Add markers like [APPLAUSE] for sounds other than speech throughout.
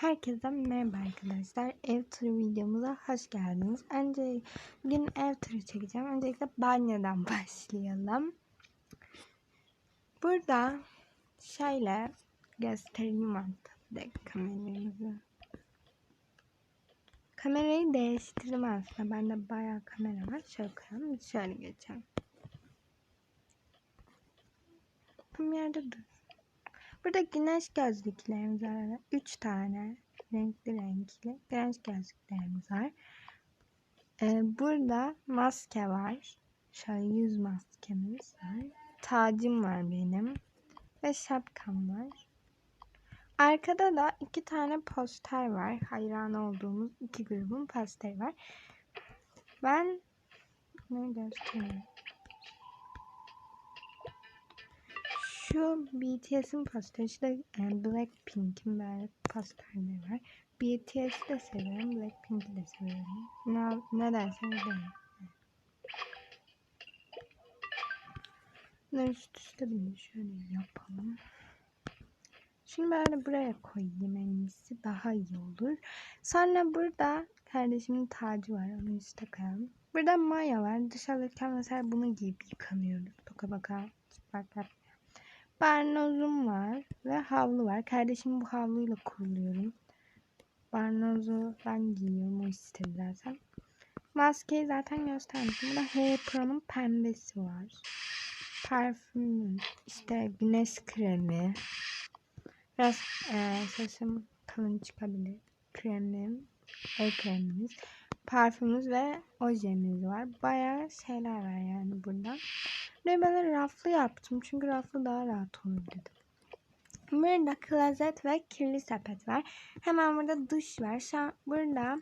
Herkese merhaba arkadaşlar. Ev turu videomuza hoş geldiniz. Önce bugün ev turu çekeceğim. Öncelikle banyodan [LAUGHS] başlayalım. Burada şöyle göstereyim artık kameramızı. Kamerayı değiştirdim aslında. Bende bayağı kamera var. Şöyle koyalım. Şöyle geçelim. Tam yerde dur. Burada güneş gözlüklerimiz var. 3 tane renkli renkli güneş gözlüklerimiz var. Ee, burada maske var. Şöyle yüz maskemiz var. Tacım var benim. Ve şapkam var. Arkada da iki tane poster var. Hayran olduğumuz iki grubun posteri var. Ben ne göstereyim? Şu BTS'in posteri işte Blackpink'in böyle posterleri var. BTS'i de seviyorum. Blackpink'i de seviyorum. Ne, ne derseniz deyin. Bunları üst üste bir şöyle yapalım. Şimdi böyle buraya koyayım en iyisi. Daha iyi olur. Sonra burada kardeşimin tacı var. Onu üste koyalım. Burada maya var. Dış alırken mesela bunu giyip yıkanıyoruz. Toka baka. Bak bak. Barnozum var ve havlu var. Kardeşim bu havluyla kuruluyorum. Barnozu ben giyiyorum. O istedi zaten. Maskeyi zaten göstermiştim. Burada Hair Pro'nun pembesi var. Parfüm, işte güneş kremi. Biraz e, sesim kalın çıkabilir. Kremim, el kremimiz. Parfümümüz ve ojemiz var. Bayağı şeyler var yani burada. Ve ben raflı yaptım. Çünkü raflı daha rahat olur dedim. Burada klozet ve kirli sepet var. Hemen burada duş var. Şu an burada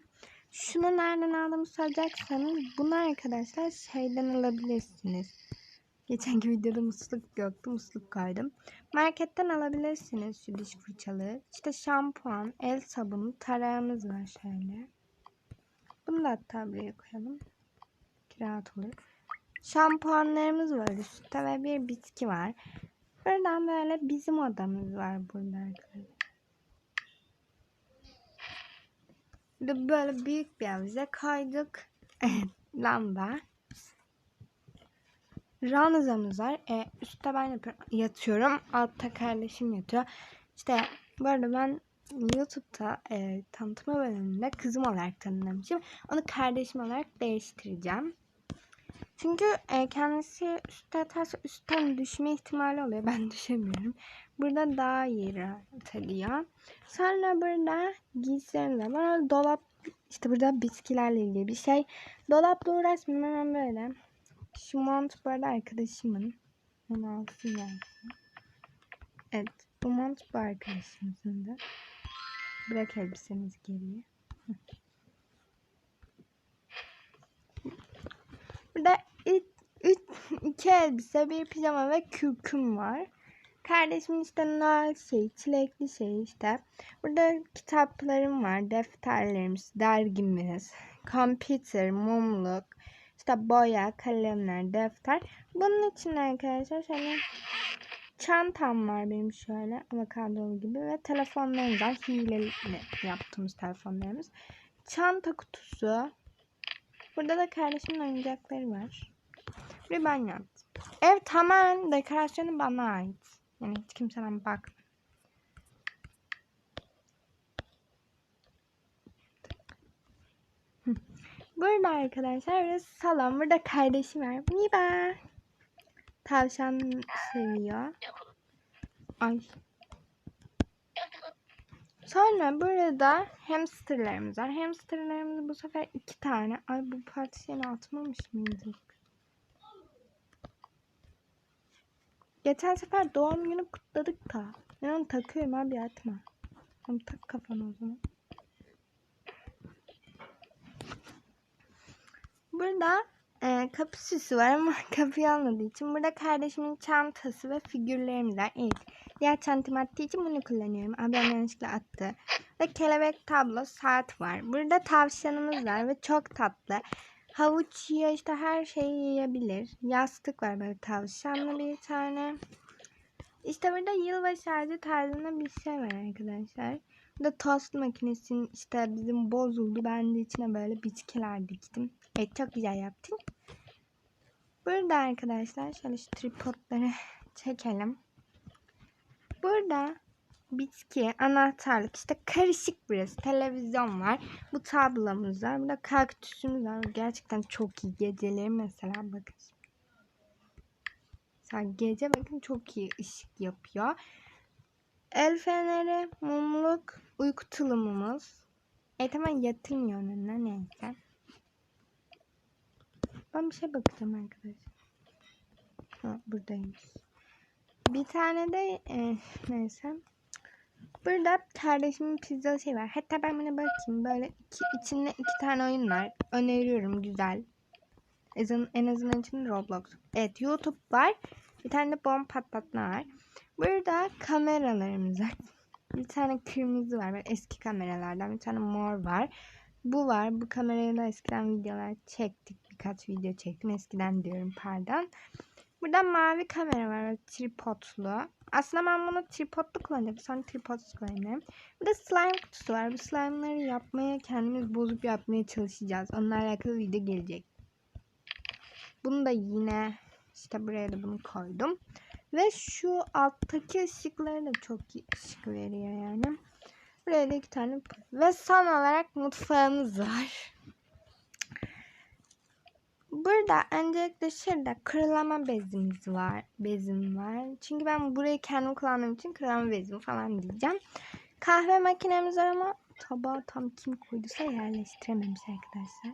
şunu nereden aldığımı soracaksanız bunu arkadaşlar şeyden alabilirsiniz. Geçenki videoda musluk yoktu. Musluk koydum. Marketten alabilirsiniz şu diş fırçalığı. İşte şampuan, el sabunu, tarağımız var şöyle. Bunu da hatta buraya koyalım. Rahat olur. Şampuanlarımız var üstte ve bir bitki var. Buradan böyle bizim odamız var burada arkadaşlar. Böyle büyük bir avize koyduk. [LAUGHS] Lamba. Ranzamız var. E, üstte ben yatıyorum. Altta kardeşim yatıyor. İşte bu arada ben YouTube'da e, tanıtma bölümünde kızım olarak tanımlamışım. Onu kardeşim olarak değiştireceğim. Çünkü e, kendisi üstte yatarsa üstten düşme ihtimali oluyor. Ben [LAUGHS] düşemiyorum. Burada daha iyi rahat ediyor. Sonra burada giysilerimiz var. Dolap işte burada bitkilerle ilgili bir şey. Dolapla uğraşmıyorum hemen böyle. Şu mont bu arkadaşımın. Onu alsın gelsin. Evet. Bu mont bu arkadaşımızın da. Bırak elbisemizi geriye. Burada üç, üç, iki elbise, bir pijama ve kürküm var. Kardeşimin işte nar şey, çilekli şey işte. Burada kitaplarım var, defterlerimiz, dergimiz, computer, mumluk, işte boya, kalemler, defter. Bunun için arkadaşlar şöyle çantam var benim şöyle avokadolu gibi ve telefonlarımız var. Hileli yaptığımız telefonlarımız. Çanta kutusu. Burada da kardeşimin oyuncakları var. Ve ben yaptım. Ev tamamen dekorasyonu bana ait. Yani hiç kimseden bak. Burada arkadaşlar burası salon. Burada kardeşim var. Miba. Tavşan seviyor. Ay. Sonra burada hamsterlarımız var. Hamsterlarımız bu sefer iki tane. Ay bu partişeni atmamış mıydık? Geçen sefer doğum günü kutladık da. Ben onu takıyorum abi atma. Onu tak kafana o zaman. Burada e, kapı süsü var ama [LAUGHS] kapıyı almadığı için. Burada kardeşimin çantası ve figürlerimiz var. İlk. Diğer çantam attığı için bunu kullanıyorum. Ablam yanlışlıkla attı. Ve kelebek tablo saat var. Burada tavşanımız var ve çok tatlı. Havuç yiyor işte her şeyi yiyebilir. Yastık var böyle tavşanlı bir tane. İşte burada yılbaşı ağacı tarzında bir şey var arkadaşlar. Bu da tost makinesinin işte bizim bozuldu. Ben de içine böyle bitkiler diktim. Evet çok güzel yaptım. Burada arkadaşlar şöyle şu tripodları çekelim. Burada bitki, anahtarlık işte karışık burası. Televizyon var. Bu tablamız var. Burada kaktüsümüz var. Gerçekten çok iyi. Geceleri mesela bakın. Mesela gece bakın çok iyi ışık yapıyor. El feneri, mumluk, uyku tulumumuz. Evet ama yatırmıyor önüne neyse. Ben bir şey bakacağım arkadaşlar. Ha buradaymış. Bir tane de e, neyse. Burada kardeşimin pizza şey var. Hatta ben buna bakayım. Böyle iki, içinde iki tane oyun var. Öneriyorum güzel. En, azından için Roblox. Evet YouTube var. Bir tane de bomba patlatma var. Burada kameralarımız var. [LAUGHS] Bir tane kırmızı var. Böyle eski kameralardan. Bir tane mor var. Bu var. Bu kamerayla eskiden videolar çektik. Birkaç video çektim. Eskiden diyorum pardon. Burada mavi kamera var. Tripodlu. Aslında ben bunu tripodlu kullanacağım. Sonra tripodsuz kullanacağım. Burada slime kutusu var. Bu slime'ları yapmaya kendimiz bozup yapmaya çalışacağız. Onlarla alakalı video gelecek. Bunu da yine işte buraya da bunu koydum. Ve şu alttaki ışıkları da çok ışık veriyor yani. Buraya da iki tane. Ve son olarak mutfağımız var. Burada öncelikle şurada kırılama bezimiz var. Bezim var. Çünkü ben burayı kendim kullandığım için kırılama bezim falan diyeceğim. Kahve makinemiz var ama tabağı tam kim koyduysa yerleştirememiş arkadaşlar.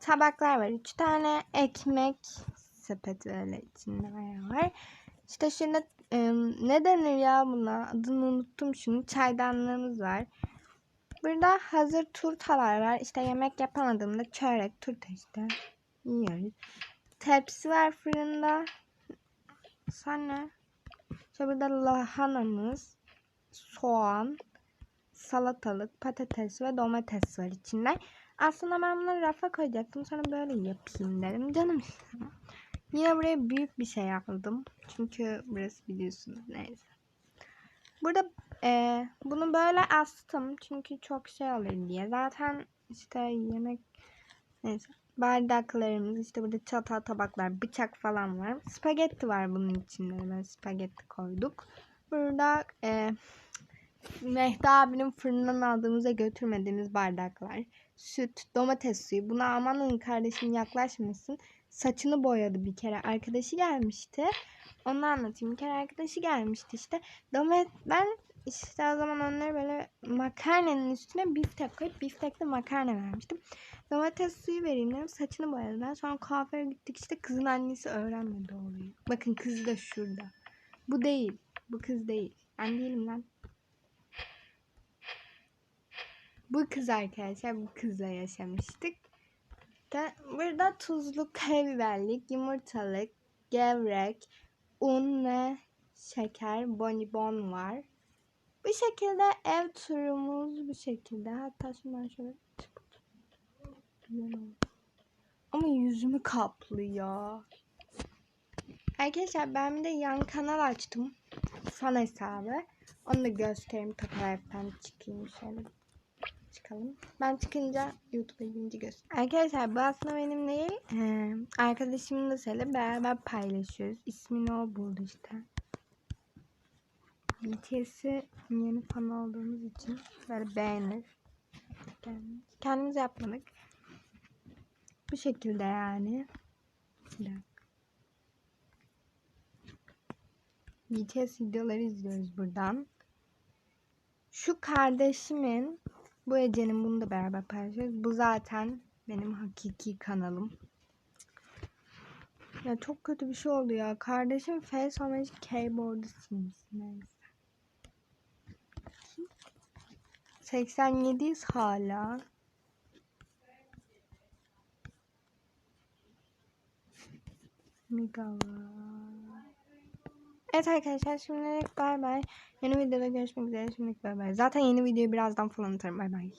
tabaklar var. Üç tane ekmek sepeti öyle içinde var. İşte şimdi e, ne denir ya buna? Adını unuttum şimdi. Çaydanlığımız var. Burada hazır turtalar var. İşte yemek yapamadığımda çörek, turta işte yiyoruz. Tepsi var fırında. Sonra işte burada lahanamız, soğan, salatalık, patates ve domates var içinde. Aslında ben bunları rafa koyacaktım. Sonra böyle yapayım dedim. Canım Yine buraya büyük bir şey yapmadım. Çünkü burası biliyorsunuz neyse. Burada e, bunu böyle astım. Çünkü çok şey olur diye. Zaten işte yemek neyse. Bardaklarımız işte burada çatal tabaklar bıçak falan var. Spagetti var bunun içinde. Böyle spagetti koyduk. Burada e, Mehdi abinin fırından aldığımızda götürmediğimiz bardaklar. Süt, domates suyu. Buna amanın kardeşim yaklaşmasın. Saçını boyadı bir kere. Arkadaşı gelmişti. Onu anlatayım. Bir kere arkadaşı gelmişti işte. Domates, ben işte o zaman onları böyle makarnanın üstüne biftek koyup biftekle makarna vermiştim. Domates suyu vereyim dedim. Saçını boyadılar. Sonra kuaföre gittik işte kızın annesi öğrenmedi olayı. Bakın kız da şurada. Bu değil. Bu kız değil. Ben değilim lan. Bu kız arkadaşlar bu kızla yaşamıştık. Burada tuzlu, karabiberlik, yumurtalık, gevrek, un ve şeker, bonibon var. Bu şekilde ev turumuz bu şekilde. Hatta ben şöyle ama yüzümü kaplıyor. Arkadaşlar ben de yan kanal açtım. Fan hesabı. Onu da göstereyim. Fotoğraftan çıkayım şöyle çıkalım. Ben çıkınca YouTube'a girince göster. Arkadaşlar bu aslında benim değil. Ee, arkadaşımın da söyle beraber paylaşıyoruz. İsmini o buldu işte. BTS'i yeni fan olduğumuz için böyle beğenir. Kendimiz yapmadık. Bu şekilde yani. BTS videoları izliyoruz buradan. Şu kardeşimin bu Ece'nin bunu da beraber paylaşıyoruz. Bu zaten benim hakiki kanalım. Ya çok kötü bir şey oldu ya. Kardeşim Face Magic Keyboard'u silmiş. Neyse. 87'yiz hala. Megawatt. Evet arkadaşlar şimdilik bay bay. Yeni videoda görüşmek üzere. Şimdilik bay bay. Zaten yeni videoyu birazdan falan atarım. Bay bay.